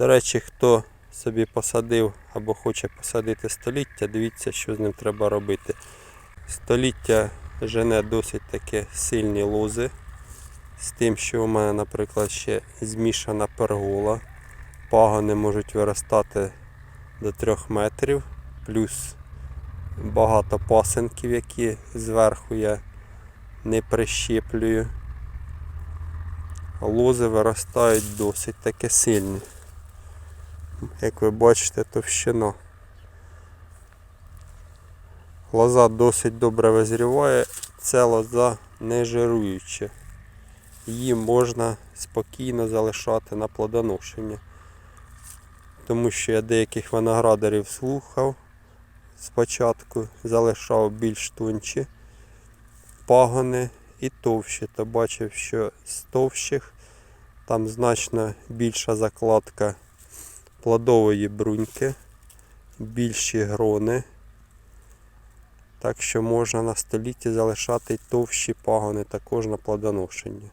До речі, хто собі посадив або хоче посадити століття, дивіться, що з ним треба робити. Століття жене досить таки сильні лози. З тим, що у мене, наприклад, ще змішана пергола. Пагони можуть виростати до 3 метрів, плюс багато пасенків, які зверху я не прищеплюю. Лози виростають досить таки сильні. Як ви бачите, товщина. Лоза досить добре визріває, ця лоза не жируюча. Її можна спокійно залишати на плодоношення. Тому що я деяких виноградарів слухав спочатку, залишав більш тонші пагони і товщі, то бачив, що з товщих там значно більша закладка плодової бруньки, більші грони. Так що можна на столітті залишати товщі пагони також на плодоношення.